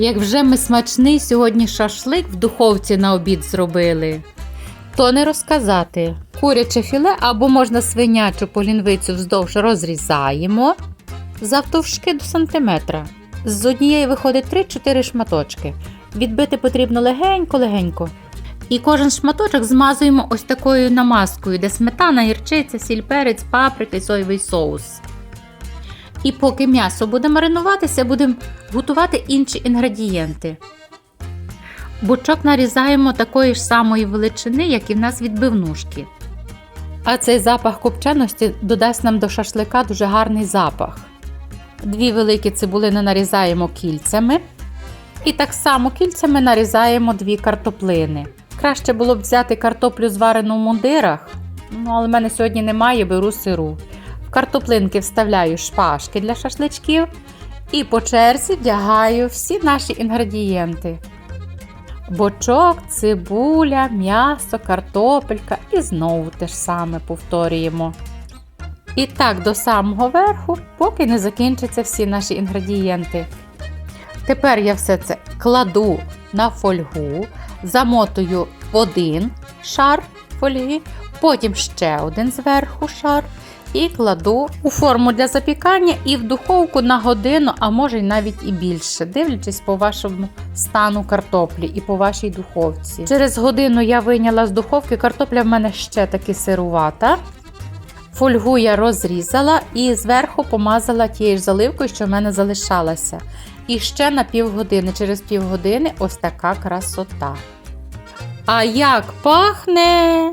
Як вже ми смачний сьогодні шашлик в духовці на обід зробили, то не розказати. Куряче філе або можна свинячу полінвицю вздовж розрізаємо завтовшки до сантиметра. З однієї виходить 3-4 шматочки. Відбити потрібно легенько-легенько. І кожен шматочок змазуємо ось такою намазкою, де сметана, гірчиця, сіль, перець, паприка і соєвий соус. І поки м'ясо буде маринуватися, будемо готувати інші інгредієнти. Бучок нарізаємо такої ж самої величини, як і в нас відбивнушки. А цей запах копченості додасть нам до шашлика дуже гарний запах. Дві великі цибулини нарізаємо кільцями. І так само кільцями нарізаємо дві картоплини. Краще було б взяти картоплю зварену в мундирах, ну, але в мене сьогодні немає, беру сиру. Картоплинки вставляю шпажки для шашличків і по черзі вдягаю всі наші інгредієнти: бочок, цибуля, м'ясо, картопелька і знову те ж саме повторюємо. І так до самого верху, поки не закінчаться всі наші інгредієнти. Тепер я все це кладу на фольгу, замотую в один шар фольги, потім ще один зверху шар і кладу у форму для запікання і в духовку на годину, а може й навіть і більше, дивлячись по вашому стану картоплі і по вашій духовці. Через годину я вийняла з духовки, картопля в мене ще таки сирувата. Фольгу я розрізала і зверху помазала тією ж заливкою, що в мене залишалася. І ще на півгодини, через півгодини ось така красота. А як пахне!